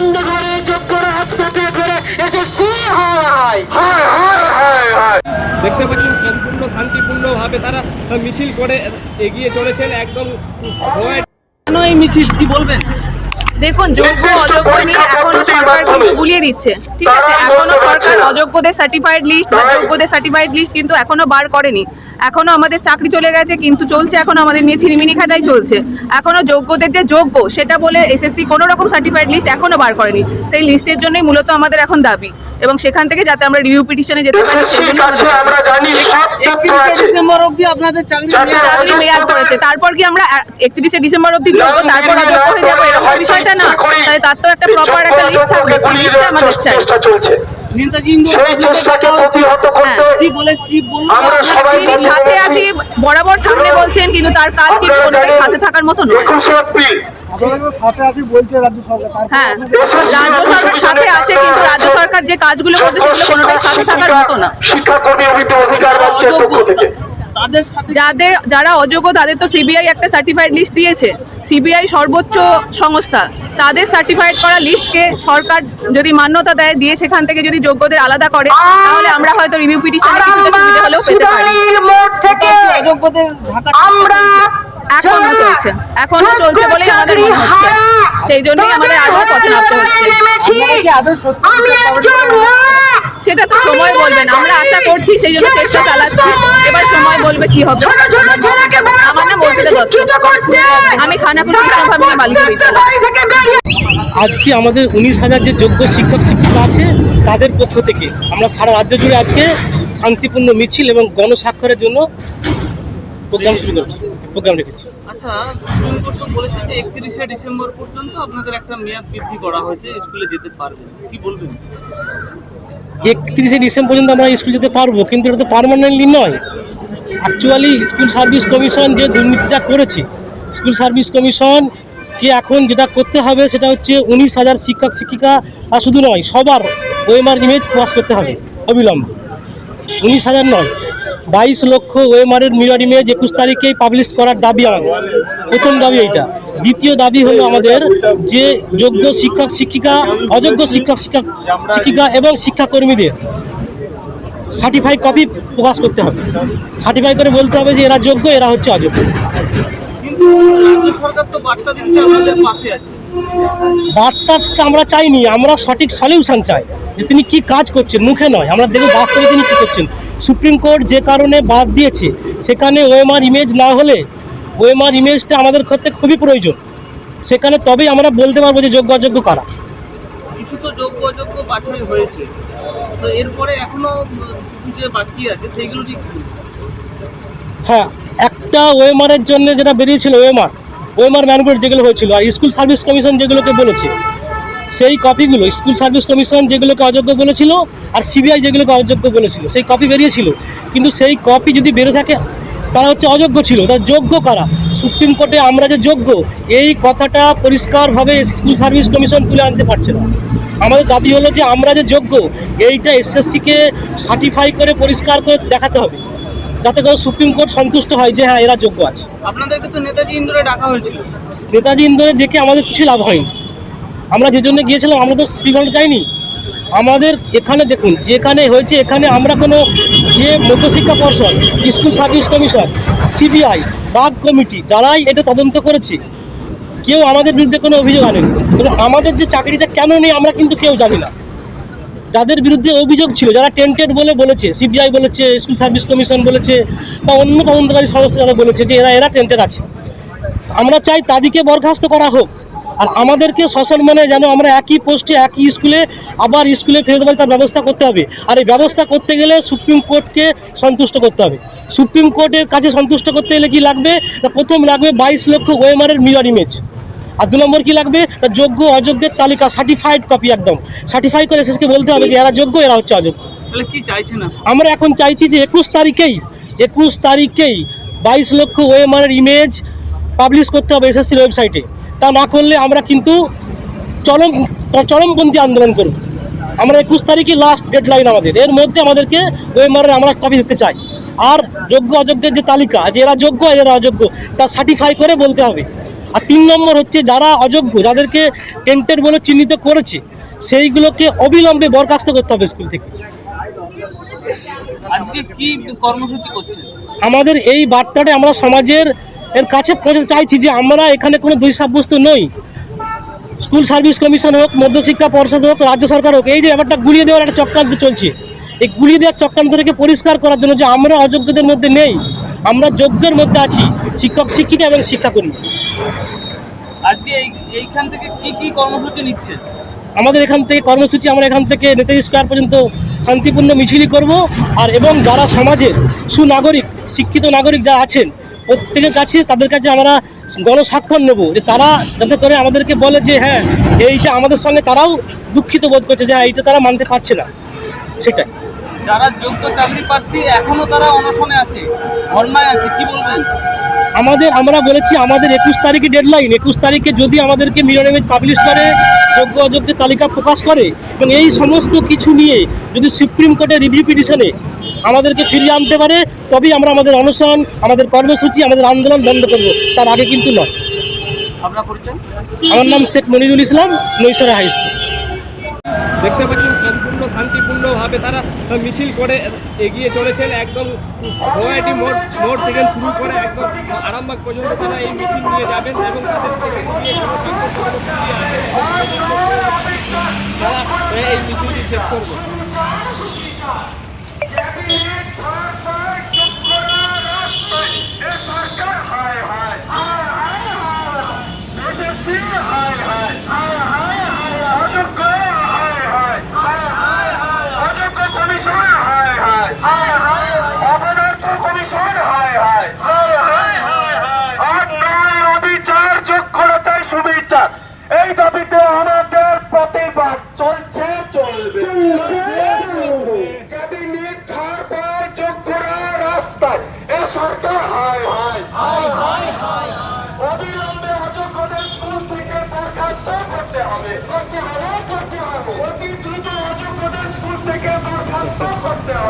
বন্ধ করে করে দেখতে পাচ্ছেন সম্পূর্ণ শান্তিপূর্ণভাবে তারা মিছিল করে এগিয়ে চলেছেন একদম কেন এই মিছিল? কি বলবেন? দেখুন যোগ্য অযোগ্য নিয়ে এখনও সরকার কিন্তু গুলিয়ে দিচ্ছে। ঠিক আছে এখনও সরকার অযোগ্যদের সার্টিফাইড লিস্ট বা যোগ্যদের সার্টিফাইড লিস্ট কিন্তু এখনও বার করেনি। এখনও আমাদের চাকরি চলে গেছে কিন্তু চলছে এখনও আমাদের নিয়ে ছিনিমিনি খাটাই চলছে। এখনও যোগ্যদের যে যোগ্য সেটা বলে এসএসসি কোনো রকম সার্টিফাইড লিস্ট এখনও বার করেনি। সেই লিস্টের জন্যই মূলত আমাদের এখন দাবি। এবং সেখান থেকে যাতে আমরা রিভিউ পিটিশনে যেতে পারি ডিসেম্বর অবধি আপনাদের চাকরি মেয়াদ করেছে। তারপর কি আমরা একত্রিশে ডিসেম্বর অবধি যোগ্য তারপর অযোগ্য হয়ে যাব এরকম বিষয়টা না। তাহলে তার তো একটা প্রপার একটা লিস্ট থাকবে। সেই আমাদের চাই। বলল আমরা সবাই সাথে আছি? বরাবর সামনে বলছেন কিন্তু তার কাজ কি কোনোটাই সাথে থাকার মতো নয়। সাথে আছে বলছে রাজ্য সরকার হ্যাঁ রাজ্য সরকার সাথে আছে কিন্তু রাজ্য সরকার যে কাজগুলো করছে সেগুলো কোনোটাই সাথে থাকার মতো না। শিক্ষাকর্মী অধিকার রাজ্যের পক্ষ থেকে। যাদের যারা অযোগ্য তাদের তো সিবিআই একটা সার্টিফাইড লিস্ট দিয়েছে। সিবিআই সর্বোচ্চ সংস্থা। তাদের সার্টিফাইড করা লিস্টকে সরকার যদি মান্যতা দেয় দিয়ে সেখান থেকে যদি যোগ্যদের আলাদা করে তাহলে আমরা হয়তো রিভিউ পিটিশনে কিছুটা সুবিধা হলেও পেতে পারি। অযোগ্যদের আমরা এখনও চলছে এখনও চলছে বলেই আমাদের মনে হচ্ছে। সেই জন্যই আমাদের আরও পথে নামতে হচ্ছে। সেটা তো সময় বলবেন আমরা আশা করছি সেই জন্য চেষ্টা চালাচ্ছি এবার সময় বলবে কি হবে ছোট ছোট ছেলেকে আমার নাম অর্পিতা দত্ত আমি খানাকুল কৃষ্ণ বালিকা বিদ্যালয় বাড়ি থেকে বেরিয়ে আজকে আমাদের উনিশ হাজার যে যোগ্য শিক্ষক শিক্ষিকা আছে তাদের পক্ষ থেকে আমরা সারা রাজ্য জুড়ে আজকে শান্তিপূর্ণ মিছিল এবং গণস্বাক্ষরের জন্য প্রোগ্রাম শুরু করেছি প্রোগ্রাম রেখেছি আচ্ছা সুপ্রিম কোর্ট তো বলেছে যে একত্রিশে ডিসেম্বর পর্যন্ত আপনাদের একটা মেয়াদ বৃদ্ধি করা হয়েছে স্কুলে যেতে পারবেন কি বলবেন একত্রিশে ডিসেম্বর পর্যন্ত আমরা স্কুল যেতে পারব, কিন্তু এটা তো পারমানেন্টলি নয়। অ্যাকচুয়ালি স্কুল সার্ভিস কমিশন যে দুর্নীতিটা করেছে স্কুল সার্ভিস কমিশন কে এখন যেটা করতে হবে সেটা হচ্ছে উনিশ হাজার শিক্ষক, শিক্ষিকা, আর শুধু নয়, সবার ওএমআর ইমেজ পাস করতে হবে, অবিলম্বে। উনিশ হাজার নয়, বাইশ লক্ষ ওয়েমারের মিরর ইমেজ একুশ তারিখেই পাবলিশ করার দাবি আমাদের। প্রথম দাবি এইটা। দ্বিতীয় দাবি হলো আমাদের যে যোগ্য শিক্ষক শিক্ষিকা অযোগ্য শিক্ষক শিক্ষক শিক্ষিকা এবং শিক্ষাকর্মীদের সার্টিফাই কপি প্রকাশ করতে হবে। সার্টিফাই করে বলতে হবে যে এরা যোগ্য এরা হচ্ছে অযোগ্য। বার্তা আমরা চাইনি আমরা সঠিক সলিউশন চাই যে তিনি কি কাজ করছেন মুখে নয়। আমরা দেখব বাস্তবে তিনি কী করছেন। সুপ্রিম কোর্ট যে কারণে বাদ দিয়েছে সেখানে ওএমআর ইমেজ না হলে ওএমআর ইমেজটা আমাদের ক্ষেত্রে খুবই প্রয়োজন। সেখানে তবেই আমরা বলতে পারব যে যোগ্য অযোগ্য কারা। কিছু তো যোগ্য অযোগ্য বাছাই হয়েছে। তো এরপরে এখনও কিছু যে বাকি আছে সেইগুলো ঠিক হ্যাঁ একটা ওএমআরের জন্য যেটা বেরিয়েছিল ওএমআর ওএমআর ম্যানগ্রোড যেগুলো হয়েছিল আর স্কুল সার্ভিস কমিশন যেগুলোকে বলেছে সেই কপিগুলো স্কুল সার্ভিস কমিশন যেগুলোকে অযোগ্য বলেছিল আর সিবিআই যেগুলোকে অযোগ্য বলেছিল সেই কপি বেরিয়েছিল। কিন্তু সেই কপি যদি বেরো থাকে তারা হচ্ছে অযোগ্য ছিল। তার যোগ্য কারা? সুপ্রিম কোর্টে আমরা যে যোগ্য এই কথাটা পরিষ্কারভাবে স্কুল সার্ভিস কমিশন তুলে আনতে পারছে না। আমাদের দাবি হলো যে আমরা যে যোগ্য এইটা এসএসসিকে সার্টিফাই করে পরিষ্কার করে দেখাতে হবে। যাতে করে সুপ্রিম কোর্ট সন্তুষ্ট হয় যে হ্যাঁ এরা যোগ্য আছে। আপনাদেরকে তো নেতাজি ইন্দ্রে ডাকা হয়েছিল। নেতাজি ইন্দোরে ডেকে আমাদের কিছু লাভ হয়নি। আমরা যে জন্য গিয়েছিলাম আমরা তো শ্রীগঞ্জ যাইনি। আমাদের এখানে দেখুন যেখানে হয়েছে এখানে আমরা কোনো যে Madhyashiksha Parshad, school service commission, CBI Bag committee, যারাই এটা তদন্ত করেছে, কেউ আমাদের বিরুদ্ধে কোনো অভিযোগ আনেনি। কিন্তু আমাদের যে চাকরিটা কেন নেই আমরা কিন্তু কেউ জানি না। যাদের বিরুদ্ধে অভিযোগ ছিল, যারা টেন্টেড বলে বলেছে, সিবিআই বলেছে, স্কুল সার্ভিস কমিশন বলেছে, বা অন্য তদন্তকারী সংস্থা যারা বলেছে যে এরা এরা টেন্টেড আছে। আমরা চাই তাদেরকে বরখাস্ত করা হোক। আর আমাদেরকে সসম্মানে যেন আমরা একই পোস্টে একই স্কুলে আবার স্কুলে ফেরত পারি তার ব্যবস্থা করতে হবে। আর এই ব্যবস্থা করতে গেলে সুপ্রিম কোর্টকে সন্তুষ্ট করতে হবে। সুপ্রিম কোর্টের কাছে সন্তুষ্ট করতে গেলে কি লাগবে? না প্রথম লাগবে বাইশ লক্ষ ওয়েমারের মিরর ইমেজ আর দু নম্বর কী লাগবে? না যোগ্য অযোগ্যের তালিকা সার্টিফাইড কপি একদম। সার্টিফাই করে শেষকে বলতে হবে যে এরা যোগ্য এরা হচ্ছে অযোগ্য। তাহলে কি চাইছেন না আমরা এখন চাইছি যে একুশ তারিখেই একুশ তারিখেই বাইশ লক্ষ ওএমআরের ইমেজ পাবলিশ করতে হবে এসএসসির ওয়েবসাইটে তা না করলে আমরা কিন্তু চরম চরমপন্থী আন্দোলন করব। আমরা একুশ তারিখই লাস্ট ডেডলাইন আমাদের। এর মধ্যে আমাদেরকে ওএমআরের আমরা কপি দিতে চাই। আর যোগ্য অযোগ্যের যে তালিকা যে এরা যোগ্য আর এরা অযোগ্য তা সার্টিফাই করে বলতে হবে। আর তিন নম্বর হচ্ছে যারা অযোগ্য যাদেরকে টেন্টেড বলে চিহ্নিত করেছে সেইগুলোকে অবিলম্বে বরখাস্ত করতে হবে স্কুল থেকে। আজকে কি কর্মসূচি করছেন? আমাদের এই বার্তাটা আমরা সমাজের এর কাছে চাইছি যে আমরা এখানে কোনো দোষী সাব্যস্ত নই। স্কুল সার্ভিস কমিশন হোক মধ্যশিক্ষা পর্ষদ হোক রাজ্য সরকার হোক এই যে ব্যাপারটা গুলিয়ে দেওয়ার একটা চক্রান্ত চলছে। এই গুলিয়ে দেওয়ার চক্রান্তটাকে পরিষ্কার করার জন্য যে আমরা অযোগ্যদের মধ্যে নেই আমরা যোগ্যের মধ্যে আছি শিক্ষক শিক্ষিকা এবং শিক্ষাকর্মী। আজকে এইখান থেকে কি কি কর্মসূচি নিচ্ছেন আমাদের এখান থেকে কর্মসূচি আমরা এখান থেকে নেতাজি স্কোয়ার পর্যন্ত শান্তিপূর্ণ মিছিলই করব। আর এবং যারা সমাজের সুনাগরিক শিক্ষিত নাগরিক যারা আছেন প্রত্যেকের কাছে তাদের কাছে আমরা গণস্বাক্ষর নেব। যে তারা যাতে করে আমাদেরকে বলে যে হ্যাঁ এইটা আমাদের সঙ্গে তারাও দুঃখিত বোধ করছে যে হ্যাঁ, এইটা তারা মানতে পারছে না। সেটাই। যারা যোগ্য চাকরি প্রার্থী এখনও তারা অনশনে আছে ধর্নায় আছে কি বলবেন? আমাদের আমরা বলেছি আমাদের একুশ তারিখে ডেডলাইন একুশ তারিখে যদি আমাদেরকে মিরর ইমেজ পাবলিশ করে যোগ্য অযোগ্যের তালিকা প্রকাশ করে এবং এই সমস্ত কিছু নিয়ে যদি সুপ্রিম কোর্টের রিভিউ পিটিশনে আমাদেরকে ফিরিয়ে আনতে পারে তবেই আমরা আমাদের অনশন আমাদের কর্মসূচি আমাদের আন্দোলন বন্ধ করব। তার আগে কিন্তু নয়। আপনার পরিচয়? আমার নাম শেখ মনিরুল ইসলাম নৈশরা হাই স্কুল। দেখতে পাচ্ছেন সম্পূর্ণ শান্তিপূর্ণভাবে তারা মিছিল করে এগিয়ে চলেছেন। একদম গোয়াটি মোড় মোড় থেকে শুরু করে একদম আরামবাগ পর্যন্ত তারা এই মিছিল নিয়ে যাবেন এবং তারা এই মিছিলটি শেষ করবে সুবিচার এই দাবিতে আমাদের প্রতিবাদ চলছে চলবে ক্যাবিনেট ছাড় পায় যোগ্যরা রাস্তায় এ সরকার হায় হায় অবিলম্বে অযোগ্যদের স্কুল থেকে বরখাস্ত করতে হবে করতে হবে করতে হবে অতি দ্রুত অযোগ্যদের স্কুল থেকে বরখাস্ত করতে হবে